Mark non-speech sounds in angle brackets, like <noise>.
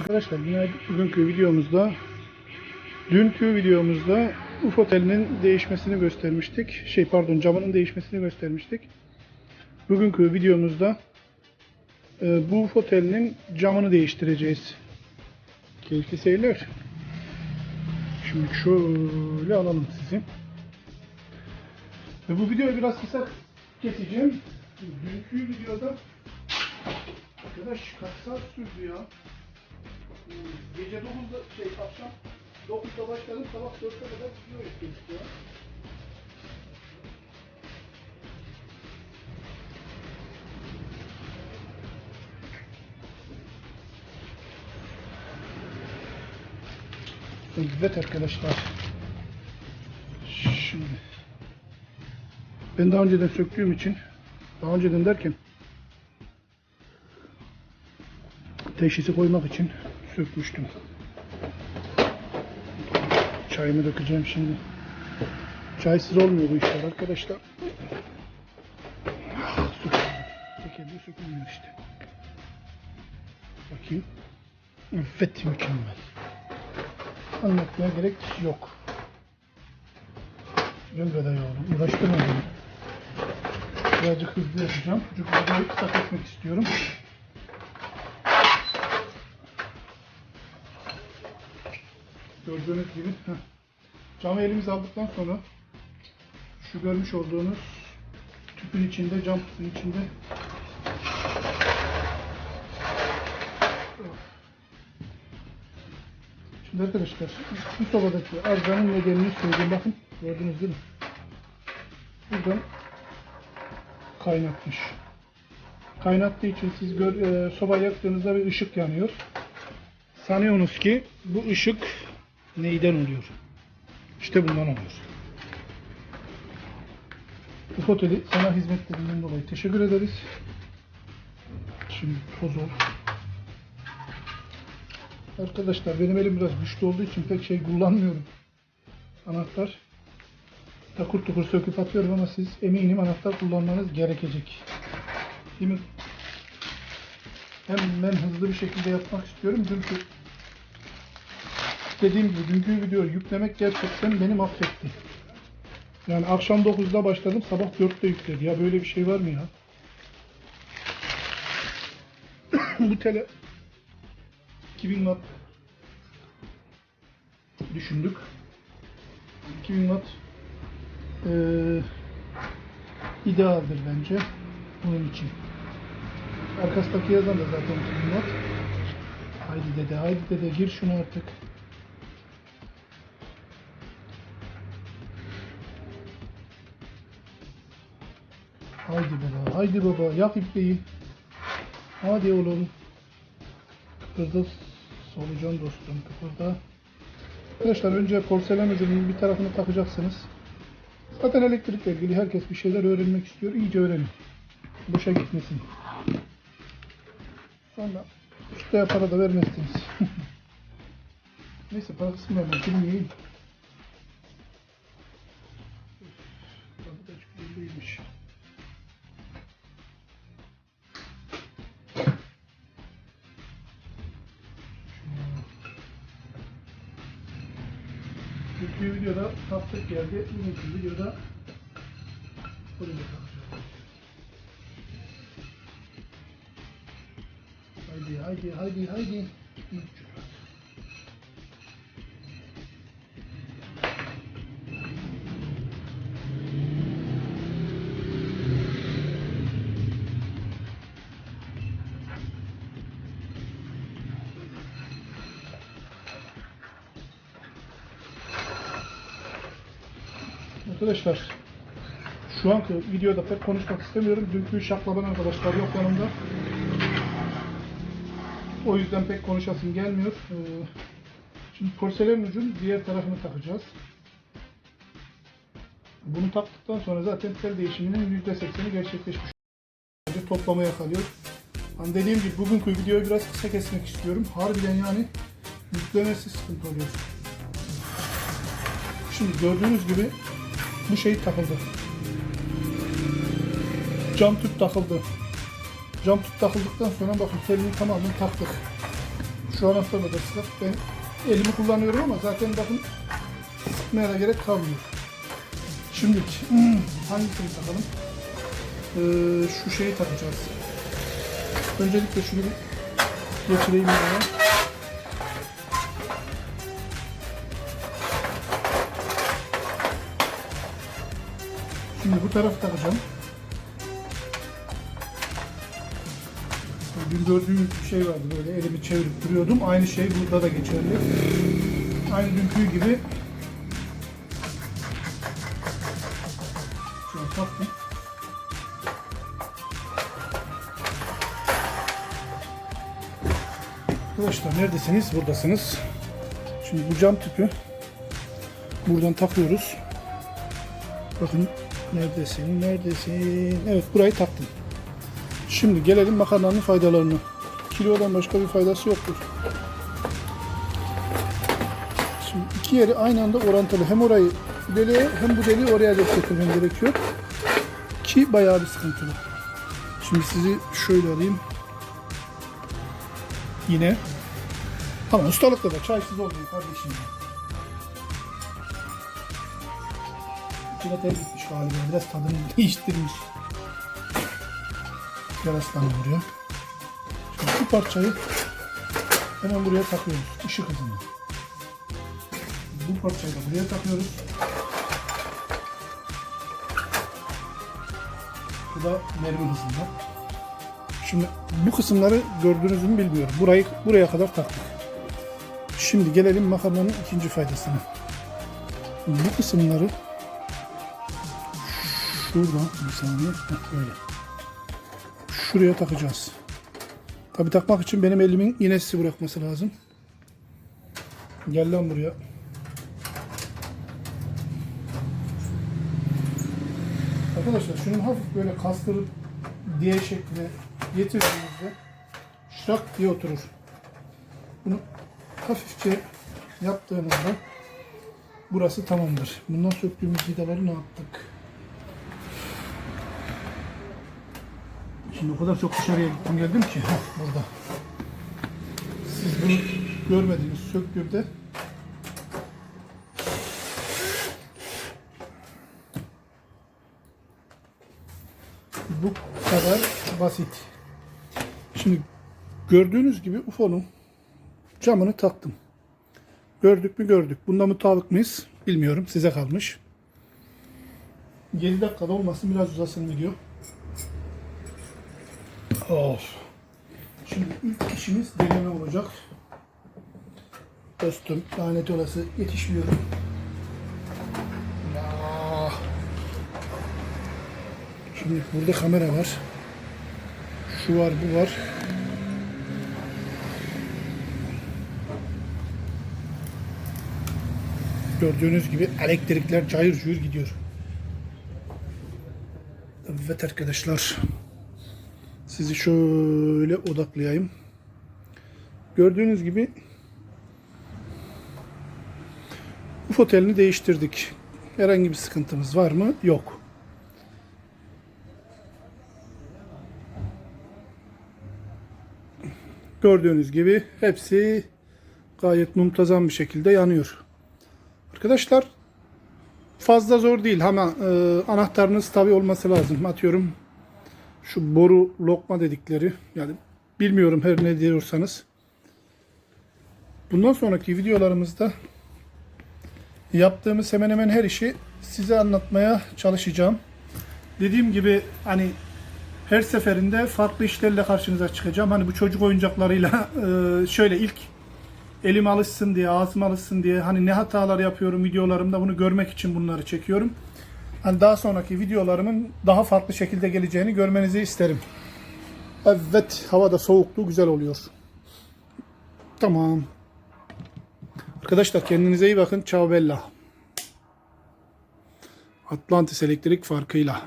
Arkadaşlar bugünkü videomuzda dünkü videomuzda UFO telinin değişmesini göstermiştik. Şey pardon camının değişmesini göstermiştik. Bugünkü videomuzda e, bu UFO telinin camını değiştireceğiz. Keyifli seyirler. Şimdi şöyle alalım sizi. Ve bu videoyu biraz kısa keseceğim. Dünkü videoda arkadaş kaç saat sürdü ya? Gece 9'da şey akşam 9'da başladım sabah 4'te kadar yapıyorduk ya. Evet arkadaşlar. Şimdi ben daha önceden söktüğüm için daha önceden derken teşhisi koymak için sökmüştüm. Çayımı dökeceğim şimdi. Çaysız olmuyor bu işler arkadaşlar. Ah. Tekelde sökülmüyor işte. Bakayım. Evet mükemmel. Anlatmaya gerek yok. Gel be yavrum. Uğraştırma beni. Birazcık hızlı yapacağım. Çünkü videoyu kısa kesmek istiyorum. Gördüğünüz gibi heh. camı elimize aldıktan sonra şu görmüş olduğunuz tüpün içinde, cam tüpün içinde Şimdi arkadaşlar bu sobadaki arızanın nedenini söyleyeyim. Bakın gördünüz değil mi? Buradan kaynatmış. Kaynattığı için siz gör, e, soba yaktığınızda bir ışık yanıyor. Sanıyorsunuz ki bu ışık neyden oluyor? İşte bundan oluyor. Bu oteli sana hizmetlerinden dolayı teşekkür ederiz. Şimdi toz ol. Arkadaşlar benim elim biraz güçlü olduğu için pek şey kullanmıyorum. Anahtar. Takur tukur söküp atıyorum ama siz eminim anahtar kullanmanız gerekecek. Değil mi? Hem ben hızlı bir şekilde yapmak istiyorum. Çünkü dediğim gibi dünkü videoyu yüklemek gerçekten beni mahvetti. Yani akşam 9'da başladım sabah 4'te yükledi. Ya böyle bir şey var mı ya? <clears throat> Bu tele 2000 watt düşündük. 2000 watt eee idealdir bence bunun için. Arkasındaki yazan da zaten 2000 watt. Haydi dede, haydi dede gir şunu artık. Haydi baba, haydi baba, yak ipliği. Hadi oğlum. Kıpırda solucan dostum, kıpırda. Arkadaşlar önce porselen ucunun bir tarafını takacaksınız. Zaten elektrikle ilgili herkes bir şeyler öğrenmek istiyor. İyice öğrenin. Boşa gitmesin. Sonra ustaya para da vermezsiniz. <laughs> Neyse para kısmı vermem. Şimdi yiyeyim. Tadı da çok şey değilmiş. 12 videoda taptık geldi. 12 videoda bunu da takacağım. Haydi haydi haydi haydi. 3 Arkadaşlar şu anki videoda pek konuşmak istemiyorum. Dünkü şaklaban arkadaşlar yok yanımda. O yüzden pek konuşasım gelmiyor. Ee, Şimdi porselen ucun diğer tarafını takacağız. Bunu taktıktan sonra zaten tel değişiminin %80'i gerçekleşmiş. Toplamaya kalıyor. Hani dediğim gibi bugünkü videoyu biraz kısa kesmek istiyorum. Harbiden yani yüklemesi sıkıntı oluyor. Şimdi gördüğünüz gibi bu şey takıldı. Cam tüp takıldı. Cam tüp takıldıktan sonra bakın telini tamamen taktık. Şu an haftada da sıcak. Ben elimi kullanıyorum ama zaten bakın sıkmaya da gerek kalmıyor. Şimdi hmm, <clears throat> hangisini takalım? Ee, şu şeyi takacağız. Öncelikle şunu getireyim buraya. Şimdi bu tarafı takacağım. Dün gördüğüm bir şey vardı böyle elimi çevirip duruyordum. Aynı şey burada da geçerli. Aynı dünkü gibi. Şöyle taktım. Arkadaşlar neredesiniz? Buradasınız. Şimdi bu cam tüpü buradan takıyoruz. Bakın neredesin? Neredesin? Evet burayı taktım. Şimdi gelelim makarnanın faydalarına. Kilodan başka bir faydası yoktur. Şimdi iki yeri aynı anda orantılı. Hem orayı deliğe hem bu deliği oraya desteklemem gerekiyor. Ki bayağı bir sıkıntılı. Şimdi sizi şöyle alayım. Yine. Ama ustalıkta da çaysız olmuyor kardeşim. Tel gitmiş galiba. Biraz tadını <laughs> değiştirmiş. Yaraslanı buraya. Şimdi bu parçayı hemen buraya takıyoruz. Işık hızında. Bu parçayı da buraya takıyoruz. Bu da mermi hızında. Şimdi bu kısımları gördünüz mü bilmiyorum. Burayı buraya kadar taktık. Şimdi gelelim makarnanın ikinci faydasına. Bu kısımları şuradan bir saniye Heh, böyle. Şuraya takacağız. Tabi takmak için benim elimin iğnesi bırakması lazım. Gel lan buraya. Arkadaşlar şunu hafif böyle kastırıp D şekline getirdiğinizde şak diye oturur. Bunu hafifçe yaptığınızda burası tamamdır. Bundan söktüğümüz vidaları ne yaptık? Şimdi o kadar çok dışarıya gittim geldim ki burada. Siz bunu görmediniz söktüğümde bu kadar basit. Şimdi gördüğünüz gibi UFO'nun camını taktım. Gördük mü gördük. Bunda mutabık mıyız? Bilmiyorum. Size kalmış. 7 dakikada olmasın biraz uzasın video. Of. Şimdi ilk işimiz deneme olacak. Dostum lanet olası yetişmiyorum. Ya. Şimdi burada kamera var. Şu var bu var. Gördüğünüz gibi elektrikler cayır cayır gidiyor. Evet arkadaşlar. Sizi şöyle odaklayayım. Gördüğünüz gibi UFO telini değiştirdik. Herhangi bir sıkıntımız var mı? Yok. Gördüğünüz gibi hepsi gayet muntazam bir şekilde yanıyor. Arkadaşlar fazla zor değil ama e, anahtarınız tabi olması lazım. Atıyorum şu boru lokma dedikleri yani bilmiyorum her ne diyorsanız. Bundan sonraki videolarımızda yaptığımız hemen hemen her işi size anlatmaya çalışacağım. Dediğim gibi hani her seferinde farklı işlerle karşınıza çıkacağım. Hani bu çocuk oyuncaklarıyla <laughs> e, şöyle ilk elim alışsın diye, ağzım alışsın diye hani ne hatalar yapıyorum videolarımda bunu görmek için bunları çekiyorum. Hani daha sonraki videolarımın daha farklı şekilde geleceğini görmenizi isterim. Evet, hava da soğuktu, güzel oluyor. Tamam. Arkadaşlar kendinize iyi bakın. Ciao bella. Atlantis elektrik farkıyla.